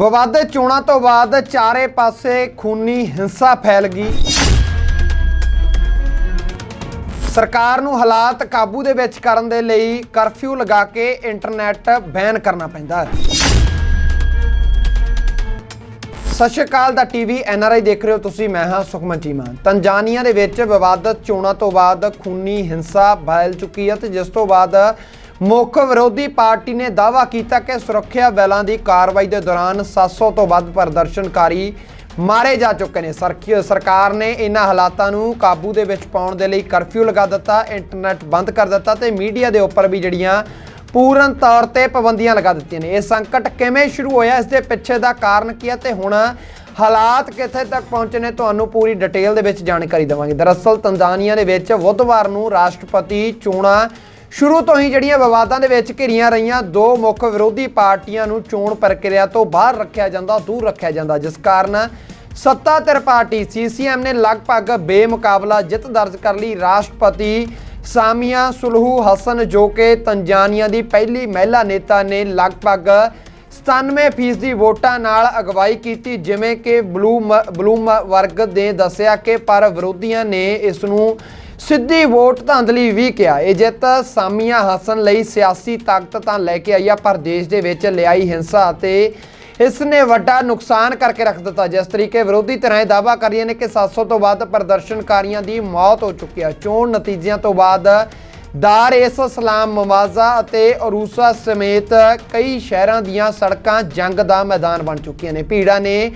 ਵਿਵਾਦਿਤ ਚੋਣਾਂ ਤੋਂ ਬਾਅਦ ਚਾਰੇ ਪਾਸੇ ਖੂਨੀ ਹਿੰਸਾ ਫੈਲ ਗਈ। ਸਰਕਾਰ ਨੂੰ ਹਾਲਾਤ ਕਾਬੂ ਦੇ ਵਿੱਚ ਕਰਨ ਦੇ ਲਈ ਕਰਫਿਊ ਲਗਾ ਕੇ ਇੰਟਰਨੈਟ ਬੈਨ ਕਰਨਾ ਪੈਂਦਾ ਹੈ। ਸਤਿ ਸ਼੍ਰੀ ਅਕਾਲ, ਦਾ ਟੀਵੀ ਆਈ ਦੇਖ ਰਹੇ ਹੋ ਤੁਸੀਂ, ਮੈਂ ਹਾਂ ਸੁਖਮਨ ਚੀਮਾ ਤੰਜਾਨੀਆ ਦੇ ਵਿੱਚ ਵਿਵਾਦਤ ਚੋਣਾਂ ਤੋਂ ਬਾਅਦ ਖੂਨੀ ਹਿੰਸਾ ਫੈਲ ਚੁੱਕੀ ਹੈ ਤੇ ਜਿਸ ਤੋਂ ਬਾਅਦ ਮੁੱਖ ਵਿਰੋਧੀ ਪਾਰਟੀ ਨੇ ਦਾਅਵਾ ਕੀਤਾ ਕਿ ਸੁਰੱਖਿਆ ਬਲਾਂ ਦੀ ਕਾਰਵਾਈ ਦੇ ਦੌਰਾਨ 700 ਤੋਂ ਵੱਧ ਪ੍ਰਦਰਸ਼ਨਕਾਰੀ ਮਾਰੇ ਜਾ ਚੁੱਕੇ ਨੇ। ਸਰਕਾਰ ਨੇ ਇਹਨਾਂ ਹਾਲਾਤਾਂ ਨੂੰ ਕਾਬੂ ਦੇ ਵਿੱਚ ਪਾਉਣ ਦੇ ਲਈ ਕਰਫਿਊ ਲਗਾ ਦਿੱਤਾ, ਇੰਟਰਨੈਟ ਬੰਦ ਕਰ ਦਿੱਤਾ ਤੇ ਮੀਡੀਆ ਦੇ ਉੱਪਰ ਵੀ ਜਿਹੜੀਆਂ ਪੂਰਨ ਤੌਰ ਤੇ ਪਾਬੰਦੀਆਂ ਲਗਾ ਦਿੱਤੀਆਂ ਨੇ। ਇਹ ਸੰਕਟ ਕਿਵੇਂ ਸ਼ੁਰੂ ਹੋਇਆ, ਇਸ ਦੇ ਪਿੱਛੇ ਦਾ ਕਾਰਨ ਕੀ ਹੈ ਤੇ ਹੁਣ ਹਾਲਾਤ ਕਿੱਥੇ ਤੱਕ ਪਹੁੰਚੇ ਨੇ, ਤੁਹਾਨੂੰ ਪੂਰੀ ਡਿਟੇਲ ਦੇ ਵਿੱਚ ਜਾਣਕਾਰੀ ਦੇਵਾਂਗੇ। ਦਰਅਸਲ, ਤੰਜ਼ਾਨੀਆ ਦੇ ਵਿੱਚ ਬੁੱਧਵਾਰ ਨੂੰ ਰਾਸ਼ਟਰਪਤੀ ਚੋਣਾਂ ਸ਼ੁਰੂ ਤੋਂ ਹੀ ਜਿਹੜੀਆਂ ਵਿਵਾਦਾਂ ਦੇ ਵਿੱਚ ਘਿਰੀਆਂ ਰਹੀਆਂ, ਦੋ ਮੁੱਖ ਵਿਰੋਧੀ ਪਾਰਟੀਆਂ ਨੂੰ ਚੋਣ ਪ੍ਰਕਿਰਿਆ ਤੋਂ ਬਾਹਰ ਰੱਖਿਆ ਜਾਂਦਾ, ਦੂਰ ਰੱਖਿਆ ਜਾਂਦਾ। ਜਿਸ ਕਾਰਨ ਸੱਤਾ ਧਿਰ ਪਾਰਟੀ ਸੀਸੀਐਮ ਨੇ ਲਗਭਗ ਬੇਮੁਕਾਬਲਾ ਜਿੱਤ ਦਰਜ ਕਰ ਲਈ। ਰਾਸ਼ਟਰਪਤੀ ਸਾਮੀਆ ਸੁਲਹੂ ਹਸਨ ਜੋ ਕਿ ਤੰਜਾਨੀਆ ਦੀ ਪਹਿਲੀ ਮਹਿਲਾ ਨੇਤਾ ਨੇ ਲਗਭਗ 97% ਵੋਟਾਂ ਨਾਲ ਅਗਵਾਈ ਕੀਤੀ, ਜਿਵੇਂ ਕਿ ਬਲੂਮ ਬਲੂਮ ਵਰਗ ਨੇ ਦੱਸਿਆ ਕਿ ਪਰ ਵਿਰੋਧੀਆਂ ਨੇ ਇਸ ਨੂੰ ਸਿੱਧੀ ਵੋਟ ਧਾਂਦਲੀ ਵੀ ਕਿਹਾ। ਇਹ ਜਿੱਤ ਸਾਮੀਆ ਹਸਨ ਲਈ ਸਿਆਸੀ ਤਾਕਤ ਤਾਂ ਲੈ ਕੇ ਆਈ ਆ, ਪਰ ਦੇਸ਼ ਦੇ ਵਿੱਚ ਲਿਆਈ ਹਿੰਸਾ ਅਤੇ ਇਸ ਨੇ ਵੱਡਾ ਨੁਕਸਾਨ ਕਰਕੇ ਰੱਖ ਦਿੱਤਾ। ਜਿਸ ਤਰੀਕੇ ਵਿਰੋਧੀ ਧਿਰਾਂ ਇਹ ਦਾਅਵਾ ਕਰ ਰਹੀਆਂ ਨੇ ਕਿ 700 ਤੋਂ ਵੱਧ ਪ੍ਰਦਰਸ਼ਨਕਾਰੀਆਂ ਦੀ ਮੌਤ ਹੋ ਚੁੱਕੀ ਹੈ ਚੋਣ ਨਤੀਜਿਆਂ ਤੋਂ ਬਾਅਦ ਦਾਰ ਇਸ ਸਲਾਮ ਮਵਾਜ਼ਾ ਅਤੇ ਅਰੂਸਾ ਸਮੇਤ ਕਈ ਸ਼ਹਿਰਾਂ ਦੀਆਂ ਸੜਕਾਂ ਜੰਗ ਦਾ ਮੈਦਾਨ ਬਣ ਚੁੱਕੀਆਂ ਨੇ। ਭੀੜਾਂ ਨੇ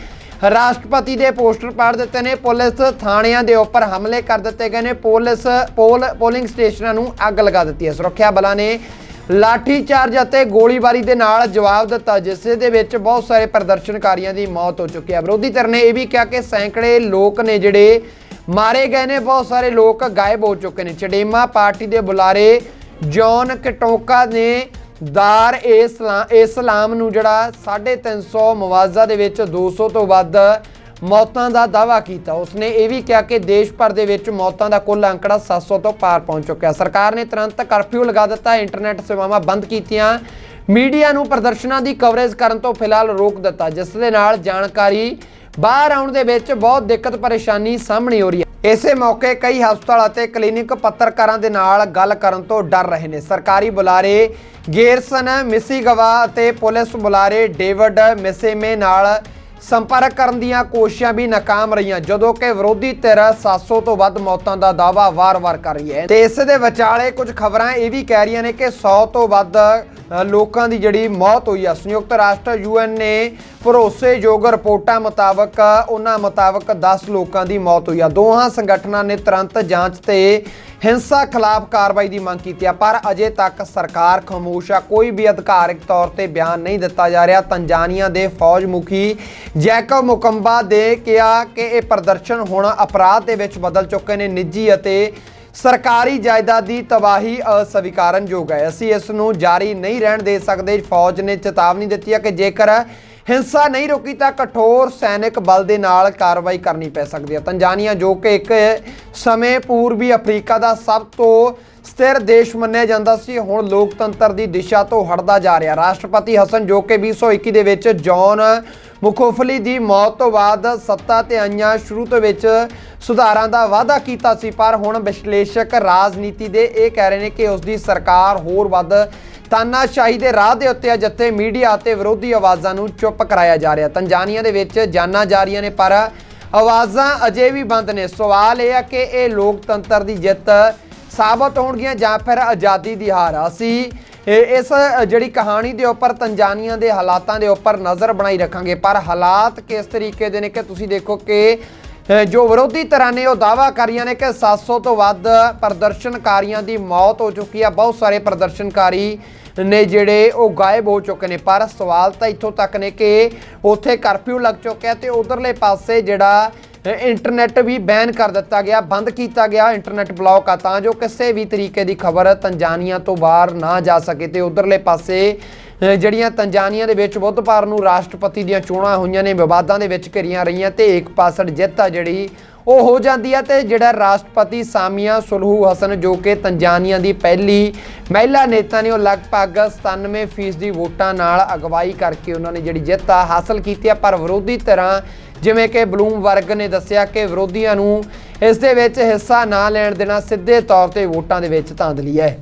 ਰਾਸ਼ਟਰਪਤੀ ਦੇ ਪੋਸਟਰ ਪਾੜ ਦਿੱਤੇ ਨੇ। ਪੁਲਿਸ ਥਾਣਿਆਂ ਦੇ ਉੱਪਰ ਹਮਲੇ ਕਰ ਦਿੱਤੇ ਗਏ ਨੇ। ਪੁਲਿਸ, ਪੋਲ, ਪੋਲਿੰਗ ਸਟੇਸ਼ਨਾਂ ਨੂੰ ਅੱਗ ਲਗਾ ਦਿੱਤੀ ਹੈ। ਸੁਰੱਖਿਆ ਬਲਾਂ ਨੇ ਲਾਠੀ ਚਾਰਜ ਅਤੇ ਗੋਲੀਬਾਰੀ ਦੇ ਨਾਲ ਜਵਾਬ ਦਿੱਤਾ, ਜਿਸ ਦੇ ਵਿੱਚ ਬਹੁਤ ਸਾਰੇ ਪ੍ਰਦਰਸ਼ਨਕਾਰੀਆਂ ਦੀ ਮੌਤ ਹੋ ਚੁੱਕੀ ਹੈ। ਵਿਰੋਧੀ ਧਿਰ ਨੇ ਇਹ ਵੀ ਕਿਹਾ ਕਿ ਸੈਂਕੜੇ ਲੋਕ ਨੇ ਜਿਹੜੇ ਮਾਰੇ ਗਏ ਨੇ। ਬਹੁਤ ਸਾਰੇ ਲੋਕ ਗਾਇਬ ਹੋ ਚੁੱਕੇ ਨੇ। ਚਡੇਮਾ ਪਾਰਟੀ ਦੇ ਬੁਲਾਰੇ ਜੌਨ ਕਟੋਕਾ ਨੇ ਦਾਰ ਇਸਲਾਮ ਇਸਲਾਮ ਨੂੰ ਜਿਹੜਾ 350 ਮਵਾਜ਼ਾ ਦੇ ਵਿੱਚ 200 ਤੋਂ ਵੱਧ ਮੌਤਾਂ ਦਾ ਦਾਵਾ ਕੀਤਾ। ਉਸਨੇ ਇਹ ਵੀ ਕਿਹਾ ਕਿ ਦੇਸ਼ ਭਰ ਦੇ ਵਿੱਚ ਮੌਤਾਂ ਦਾ ਕੁੱਲ ਅੰਕੜਾ 700 ਤੋਂ ਪਾਰ ਪਹੁੰਚ ਚੁੱਕਿਆ। ਸਰਕਾਰ ਨੇ ਤੁਰੰਤ ਕਰਫਿਊ ਲਗਾ ਦਿੱਤਾ, ਇੰਟਰਨੈਟ ਸੇਵਾਵਾਂ ਬੰਦ ਕੀਤੀਆਂ, ਮੀਡੀਆ ਨੂੰ ਪ੍ਰਦਰਸ਼ਨਾਂ ਦੀ ਕਵਰੇਜ ਕਰਨ ਤੋਂ ਫਿਲਹਾਲ ਰੋਕ ਦਿੱਤਾ, ਜਿਸ ਦੇ ਨਾਲ ਜਾਣਕਾਰੀ ਬਾਹਰ ਆਉਣ ਦੇ ਵਿੱਚ ਬਹੁਤ ਦਿੱਕਤ ਪਰੇਸ਼ਾਨੀ ਸਾਹਮਣੇ ਹੋ ਰਹੀ ਹੈ। ਇਸੇ ਮੌਕੇ ਕਈ ਹਸਪਤਾਲ ਅਤੇ ਕਲੀਨਿਕ ਪੱਤਰਕਾਰਾਂ ਦੇ ਨਾਲ ਗੱਲ ਕਰਨ ਤੋਂ ਡਰ ਰਹੇ ਨੇ। ਸਰਕਾਰੀ ਬੁਲਾਰੇ ਗੇਰਸਨ ਮਿਸੀਗਵਾ ਅਤੇ ਪੁਲਿਸ ਬੁਲਾਰੇ ਡੇਵਿਡ ਮਿਸੇਮੇ ਨਾਲ ਸੰਪਰਕ ਕਰਨ ਦੀਆਂ ਕੋਸ਼ਿਸ਼ਾਂ ਵੀ ਨਾਕਾਮ ਰਹੀਆਂ, ਜਦੋਂ ਕਿ ਵਿਰੋਧੀ ਧਿਰ 700 ਤੋਂ ਵੱਧ ਮੌਤਾਂ ਦਾ ਦਾਅਵਾ ਵਾਰ-ਵਾਰ ਕਰ ਰਹੀ ਹੈ। ਤੇ ਇਸ ਦੇ ਵਿਚਾਲੇ ਕੁਝ ਖਬਰਾਂ ਇਹ ਵੀ ਕਹਿ ਰਹੀਆਂ ਨੇ ਕਿ 100 ਤੋਂ ਵੱਧ ਲੋਕਾਂ ਦੀ ਜਿਹੜੀ ਮੌਤ ਹੋਈ ਆ, ਸੰਯੁਕਤ ਰਾਸ਼ਟਰ ਯੂਐਨ ਨੇ ਭਰੋਸੇਯੋਗ ਰਿਪੋਰਟਾਂ ਮੁਤਾਬਕ, ਉਹਨਾਂ ਮੁਤਾਬਕ 10 ਲੋਕਾਂ ਦੀ ਮੌਤ ਹੋਈ ਆ। ਦੋਹਾਂ ਸੰਗਠਨਾਂ ਨੇ ਤੁਰੰਤ ਜਾਂਚ ਤੇ ਹਿੰਸਾ ਖਿਲਾਫ ਕਾਰਵਾਈ ਦੀ ਮੰਗ ਕੀਤੀ ਆ, ਪਰ ਅਜੇ ਤੱਕ ਸਰਕਾਰ ਖਾਮੋਸ਼ ਆ। ਕੋਈ ਵੀ ਅਧਿਕਾਰਿਕ ਤੌਰ ਤੇ ਬਿਆਨ ਨਹੀਂ ਦਿੱਤਾ ਜਾ ਰਿਹਾ। ਤੰਜਾਨੀਆ ਦੇ ਫੌਜ ਮੁਖੀ ਜੈਕਬ ਮੁਕੰਬਾ ਦੇ ਕਿਹਾ ਕਿ ਇਹ ਪ੍ਰਦਰਸ਼ਨ ਹੁਣ ਅਪਰਾਧ ਦੇ ਵਿੱਚ ਬਦਲ ਚੁੱਕੇ ਨੇ। ਨਿੱਜੀ ਅਤੇ ਸਰਕਾਰੀ ਜਾਇਦਾਦ ਦੀ ਤਬਾਹੀ ਅਸਵੀਕਾਰਨਯੋਗ ਹੈ। ਅਸੀਂ ਇਸ ਨੂੰ ਜਾਰੀ ਨਹੀਂ ਰਹਿਣ ਦੇ ਸਕਦੇ। ਫੌਜ ਨੇ ਚੇਤਾਵਨੀ ਦਿੱਤੀ ਹੈ ਕਿ ਜੇਕਰ ਹਿੰਸਾ ਨਹੀਂ ਰੁਕੀ ਤਾਂ ਕਠੋਰ ਸੈਨਿਕ ਬਲ ਦੇ ਨਾਲ ਕਾਰਵਾਈ ਕਰਨੀ ਪੈ ਸਕਦੀ ਹੈ। ਤੰਜਾਨੀਆ ਜੋ ਕਿ ਇੱਕ ਸਮੇਂ ਪੂਰਬੀ ਅਫਰੀਕਾ ਦਾ ਸਭ ਤੋਂ ਸਥਿਰ ਦੇਸ਼ ਮੰਨਿਆ ਜਾਂਦਾ ਸੀ, ਹੁਣ ਲੋਕਤੰਤਰ ਦੀ ਦਿਸ਼ਾ ਤੋਂ ਹਟਦਾ ਜਾ ਰਿਹਾ। ਰਾਸ਼ਟਰਪਤੀ ਹਸਨ ਜੋ ਕਿ 2021 ਦੇ ਵਿੱਚ ਜੌਨ ਮੁਖੋਫਲੀ ਦੀ ਮੌਤ ਤੋਂ ਬਾਅਦ ਸੱਤਾ ਤੇ ਆਈਆਂ, ਸ਼ੁਰੂ ਤੋਂ ਵਿੱਚ ਸੁਧਾਰਾਂ ਦਾ ਵਾਅਦਾ ਕੀਤਾ ਸੀ, ਪਰ ਹੁਣ ਵਿਸ਼ਲੇਸ਼ਕ ਰਾਜਨੀਤੀ ਦੇ ਇਹ ਕਹਿ ਰਹੇ ਨੇ ਕਿ ਉਸ ਦੀ ਸਰਕਾਰ ਹੋਰ ਵੱਧ ਤਾਨਾਸ਼ਾਹੀ ਦੇ ਰਾਹ ਦੇ ਉੱਤੇ ਆ ਜਿੱਥੇ ਮੀਡੀਆ ਅਤੇ ਵਿਰੋਧੀ ਆਵਾਜ਼ਾਂ ਨੂੰ ਚੁੱਪ ਕਰਾਇਆ ਜਾ ਰਿਹਾ। ਤੰਜਾਨੀਆ ਦੇ ਵਿੱਚ ਜਾਨਾਂ ਜਾ ਰਹੀਆਂ ਨੇ, ਪਰ ਆਵਾਜ਼ਾਂ ਅਜੇ ਵੀ ਬੰਦ ਨੇ। ਸਵਾਲ ਇਹ ਆ ਕਿ ਇਹ ਲੋਕਤੰਤਰ ਦੀ ਜਿੱਤ ਸਾਬਤ ਹੋਣਗੀਆਂ ਜਾਂ ਫਿਰ ਆਜ਼ਾਦੀ ਦੀ ਹਾਰ? ਅਸੀਂ ਇਸ ਜਿਹੜੀ ਕਹਾਣੀ ਦੇ ਉੱਪਰ ਤੰਜਾਨੀਆ ਦੇ ਹਾਲਾਤਾਂ ਦੇ ਉੱਪਰ ਨਜ਼ਰ ਬਣਾਈ ਰੱਖਾਂਗੇ। ਪਰ ਹਾਲਾਤ ਕਿਸ ਤਰੀਕੇ ਦੇ ਨੇ ਕਿ ਤੁਸੀਂ ਦੇਖੋ ਕਿ ਜੋ ਵਿਰੋਧੀ ਧਿਰਾਂ ਨੇ ਉਹ ਦਾਵਾ ਕਰ ਰਹੀਆਂ ਨੇ ਕਿ 700 ਤੋਂ ਵੱਧ ਪ੍ਰਦਰਸ਼ਨਕਾਰੀਆਂ ਦੀ ਮੌਤ ਹੋ ਚੁੱਕੀ ਆ। ਬਹੁਤ ਸਾਰੇ ਪ੍ਰਦਰਸ਼ਨਕਾਰੀ ਨੇ ਜਿਹੜੇ ਉਹ ਗਾਇਬ ਹੋ ਚੁੱਕੇ ਨੇ। ਪਰ ਸਵਾਲ ਤਾਂ ਇੱਥੋਂ ਤੱਕ ਨੇ ਕਿ ਉੱਥੇ ਕਰਫਿਊ ਲੱਗ ਚੁੱਕਿਆ ਤੇ ਉਧਰਲੇ ਪਾਸੇ ਜਿਹੜਾ ਅ, ਇੰਟਰਨੈਟ ਵੀ ਬੈਨ ਕਰ ਦਿੱਤਾ ਗਿਆ ਬੰਦ ਕੀਤਾ ਗਿਆ ਇੰਟਰਨੈਟ ਬਲੌਕ ਆ। ਤਾਂ ਜੋ ਕਿਸੇ ਵੀ ਤਰੀਕੇ ਦੀ ਖਬਰ ਤੰਜਾਨੀਆ ਤੋਂ ਬਾਹਰ ਨਾ ਜਾ ਸਕੇ ਤੇ ਉਧਰਲੇ ਪਾਸੇ ਜਿਹੜੀਆਂ ਤੰਜਾਨੀਆ ਦੇ ਵਿੱਚ ਬੁੱਧਵਾਰ ਨੂੰ ਰਾਸ਼ਟਰਪਤੀ ਦੀਆਂ ਚੋਣਾਂ ਹੋਈਆਂ ਨੇ, ਵਿਵਾਦਾਂ ਦੇ ਵਿੱਚ ਘਿਰੀਆਂ ਰਹੀਆਂ ਤੇ ਇੱਕ ਪਾਸੜ ਜਿੱਤ ਆ ਜਿਹੜੀ, ਉਹ ਹੋ ਜਾਂਦੀ ਹੈ ਤੇ ਜਿਹੜਾ ਰਾਸ਼ਟਰਪਤੀ ਸਾਮੀਆ ਸੁਲਹੂ ਹਸਨ ਜੋ ਕਿ ਤੰਜਾਨੀਆ ਦੀ ਪਹਿਲੀ ਮਹਿਲਾ ਨੇਤਾ ਨੇ, ਉਹ ਲਗਭਗ 97% ਵੋਟਾਂ ਨਾਲ ਅਗਵਾਈ ਕਰਕੇ ਉਹਨਾਂ ਨੇ ਜਿਹੜੀ ਜਿੱਤ ਆ ਹਾਸਲ ਕੀਤੀ ਹੈ ਪਰ ਵਿਰੋਧੀ ਧਿਰਾਂ ਜਿਵੇਂ ਕਿ ਬਲੂਮਬਰਗ ਨੇ ਦੱਸਿਆ ਕਿ ਵਿਰੋਧੀਆਂ ਨੂੰ ਇਸ ਦੇ ਵਿੱਚ ਹਿੱਸਾ ਨਾ ਲੈਣ ਦੇਣਾ ਸਿੱਧੇ ਤੌਰ ਤੇ ਵੋਟਾਂ ਦੇ ਵਿੱਚ ਧਾਂਦਲੀ ਹੈ।